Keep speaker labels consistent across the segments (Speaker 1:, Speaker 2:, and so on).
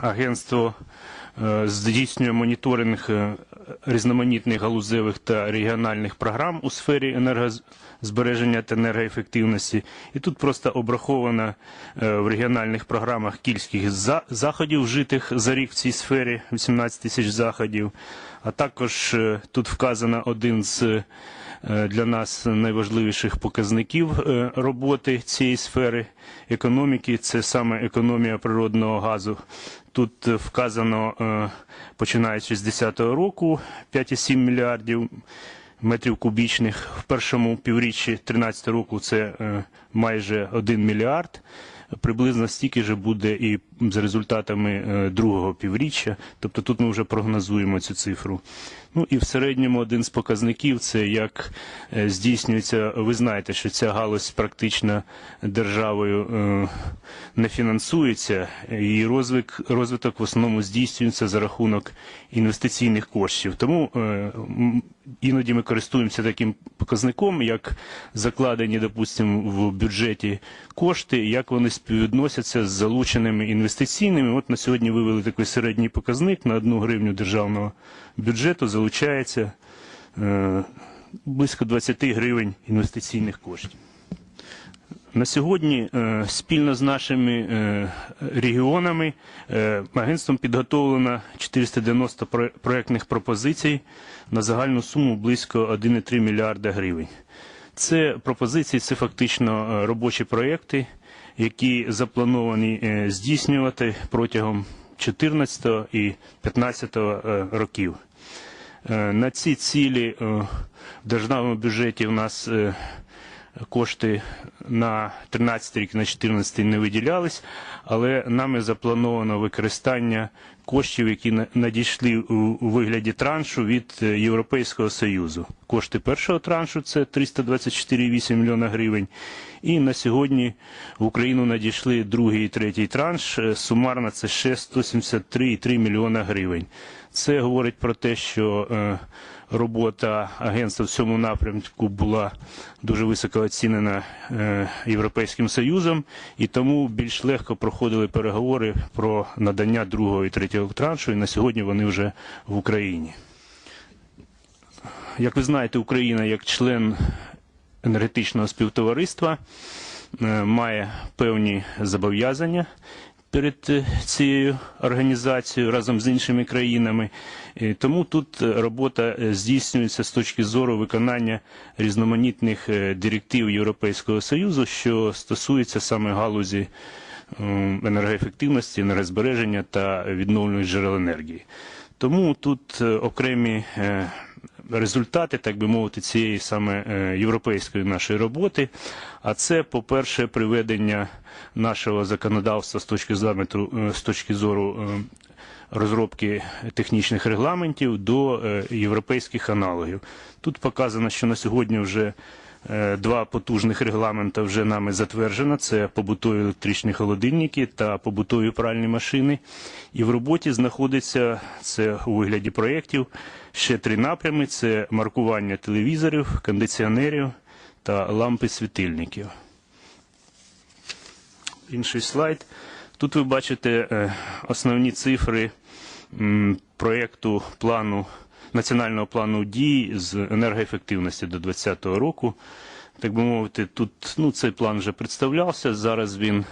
Speaker 1: Агентство е, здійснює моніторинг е, різноманітних галузевих та регіональних програм у сфері енергозбереження та енергоефективності. І тут просто обрахована е, в регіональних програмах кількість заходів вжитих за рік в цій сфері 18 тисяч заходів. А також тут вказано один з для нас найважливіших показників е, роботи цієї сфери економіки це саме економія природного газу. Тут е, вказано, е, починаючи з 2010 року, 5,7 мільярдів метрів кубічних. В першому півріччі 2013 року це е, майже 1 мільярд. Приблизно стільки ж буде і за результатами е, другого півріччя. Тобто тут ми вже прогнозуємо цю цифру. Ну і в середньому один з показників це як е, здійснюється. Ви знаєте, що ця галузь практично державою е, не фінансується, і розвиток, розвиток в основному здійснюється за рахунок інвестиційних коштів. Тому іноді ми користуємося таким показником, як закладені, допустимо, в бюджеті кошти, як вони співвідносяться з залученими інвестиційними. От на сьогодні вивели такий середній показник на одну гривню державного бюджету залучається е, близько 20 гривень інвестиційних коштів. На сьогодні е, спільно з нашими е, регіонами агентством підготовлено 490 про- проектних пропозицій на загальну суму близько 1,3 мільярда гривень. Це пропозиції, це фактично робочі проекти, які заплановані е, здійснювати протягом 14 і 15 е, років. Е, На ці цілі в державному бюджеті у нас кошти на 13 рік, на 14 не виділялись, але нами заплановано використання коштів, які надійшли у вигляді траншу від е, Європейського Союзу. Кошти першого траншу це 324,8 мільйона гривень. І на сьогодні в Україну надійшли другий і третій транш. Е, Сумарно це ще 173,3 мільйона гривень. Це говорить про те, що е, робота агентства в цьому напрямку була дуже високо оцінена Європейським Союзом, і тому більш легко проходили переговори про надання другого і третього траншу, і на сьогодні вони вже в Україні. Як ви знаєте, Україна як член енергетичного співтовариства е, має певні зобов'язання перед е, цією організацією разом з іншими країнами. І Тому тут е, робота е, здійснюється з точки зору виконання різноманітних е, директив Європейського Союзу, що стосується саме галузі енергоефективності, енергозбереження та відновлюваних джерел енергії. Тому тут е, окремі е, результати, так би мовити, цієї саме е, європейської нашої роботи. А це, по-перше, приведення нашого законодавства з точки зору, з точки зору е, розробки технічних регламентів до е, європейських аналогів. Тут показано, що на сьогодні вже е, два потужних регламента вже нами затверджено. Це побутові електричні холодильники та побутові пральні машини. І в роботі знаходиться це у вигляді проєктів ще три напрями: це маркування телевізорів, кондиціонерів та лампи світильників. Інший слайд. Тут ви бачите е, основні цифри проєкту плану національного плану дій з енергоефективності до 2020 року. Так би мовити, тут ну, цей план вже представлявся. Зараз він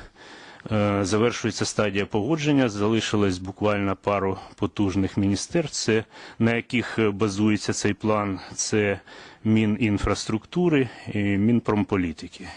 Speaker 1: е, завершується стадія погодження. Залишилось буквально пару потужних міністерств, це, на яких базується цей план. Це Мінінфраструктури і Мінпромполітики.